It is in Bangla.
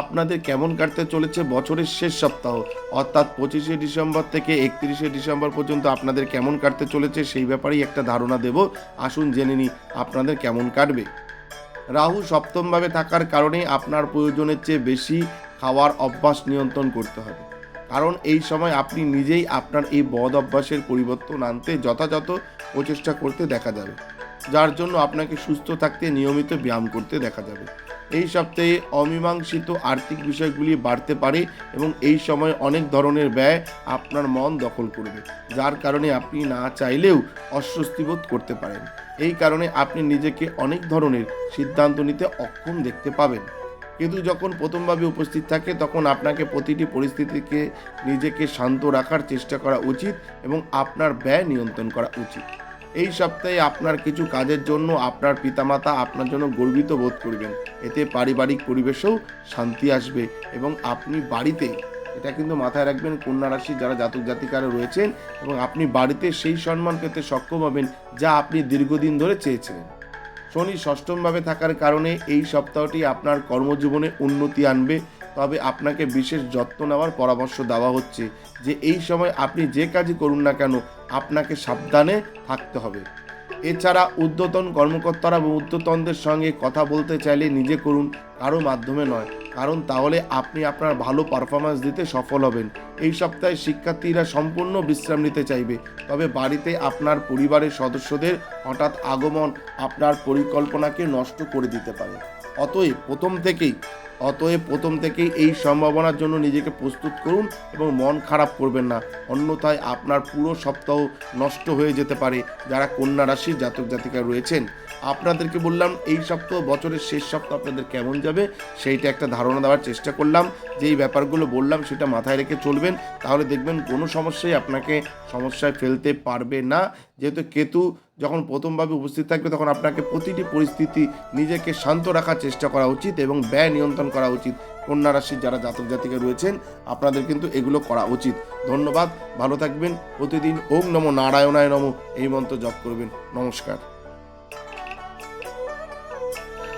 আপনাদের কেমন কাটতে চলেছে বছরের শেষ সপ্তাহ? অর্থাৎ পঁচিশে ডিসেম্বর থেকে একত্রিশে ডিসেম্বর পর্যন্ত আপনাদের কেমন কাটতে চলেছে সেই ব্যাপারেই একটা ধারণা দেব। আসুন জেনে নিই আপনাদের কেমন কাটবে। রাহু সপ্তমভাবে থাকার কারণে আপনার প্রয়োজনের চেয়ে বেশি খাওয়ার অভ্যাস নিয়ন্ত্রণ করতে হবে। কারণ এই সময় আপনি নিজেই আপনার এই বদ অভ্যাসের পরিবর্তন আনতে যথাযথ প্রচেষ্টা করতে দেখা যাবে। যার জন্য আপনাকে সুস্থ থাকতে নিয়মিত ব্যায়াম করতে দেখা যাবে। এই সপ্তাহে অমীমাংসিত আর্থিক বিষয়গুলি বাড়তে পারে এবং এই সময় অনেক ধরনের ব্যয় আপনার মন দখল করবে, যার কারণে আপনি না চাইলেও অস্বস্তি বোধ করতে পারেন। এই কারণে আপনি নিজেকে অনেক ধরনের সিদ্ধান্ত নিতে অক্ষম দেখতে পাবেন। কিন্তু যখন প্রথমভাবে উপস্থিত থাকে, তখন আপনাকে প্রতিটি পরিস্থিতিকে নিজেকে শান্ত রাখার চেষ্টা করা উচিত এবং আপনার ব্যয় নিয়ন্ত্রণ করা উচিত। এই সপ্তাহে আপনার কিছু কাজের জন্য আপনার পিতামাতা আপনার জন্য গর্বিত বোধ করবেন। এতে পারিবারিক পরিবেশেও শান্তি আসবে এবং আপনি বাড়িতে, এটা কিন্তু মাথায় রাখবেন, কন্যা রাশি যারা জাতক জাতিকারা রয়েছেন এবং আপনি বাড়িতে সেই সম্মান পেতে সক্ষম হবেন যা আপনি দীর্ঘদিন ধরে চেয়েছিলেন। শনি ষষ্ঠমভাবে থাকার কারণে এই সপ্তাহটি আপনার কর্মজীবনে উন্নতি আনবে তবে আপনাকে বিশেষ যত্ন নেওয়ার পরামর্শ দেওয়া হচ্ছে যে এই সময় আপনি যে কাজই করুন না কেন, আপনাকে সাবধানে থাকতে হবে। এছাড়া উদ্যতন কর্মকর্তারা এবং উদ্যতনদের সঙ্গে কথা বলতে চাইলে নিজে করুন। কারও মাধ্যমে নয়। কারণ তাহলে আপনি আপনার ভালো পারফরমেন্স দিতে সফল হবেন। এই সপ্তাহে শিক্ষার্থীরা সম্পূর্ণ বিশ্রাম নিতে চাইবে। তবে বাড়িতে আপনার পরিবারের সদস্যদের হঠাৎ আগমন আপনার পরিকল্পনাকে নষ্ট করে দিতে পারে। অতএব প্রথম থেকেই, অতএব প্রথম থেকেই এই সম্ভাবনার জন্য নিজেকে প্রস্তুত করুন এবং মন খারাপ করবেন না। অন্যথায় আপনার পুরো সপ্তাহ নষ্ট হয়ে যেতে পারে। যারা কন্যা রাশির জাতক জাতিকা রয়েছেন, আপনাদেরকে বললাম, এই সপ্তাহ বছরের শেষ সপ্তাহ আপনাদের কেমন যাবে? সেইটা একটা ধারণা দেওয়ার চেষ্টা করলাম। যে এই ব্যাপারগুলো বললাম সেটা মাথায় রেখে চলবেন। তাহলে দেখবেন কোনো সমস্যাই আপনাকে সমস্যায় ফেলতে পারবে না। যেহেতু কেতু যখন প্রথমভাবে উপস্থিত থাকবে, তখন আপনাকে প্রতিটি পরিস্থিতি নিজেকে শান্ত রাখার চেষ্টা করা উচিত এবং ব্যয় নিয়ন্ত্রণ করা উচিত। কন্যা রাশির যারা জাতক জাতিকা রয়েছেন, আপনাদের কিন্তু এগুলো করা উচিত। ধন্যবাদ, ভালো থাকবেন। প্রতিদিন ওম নমো নারায়ণায় নমো, এই মন্ত্র জপ করবেন। নমস্কার।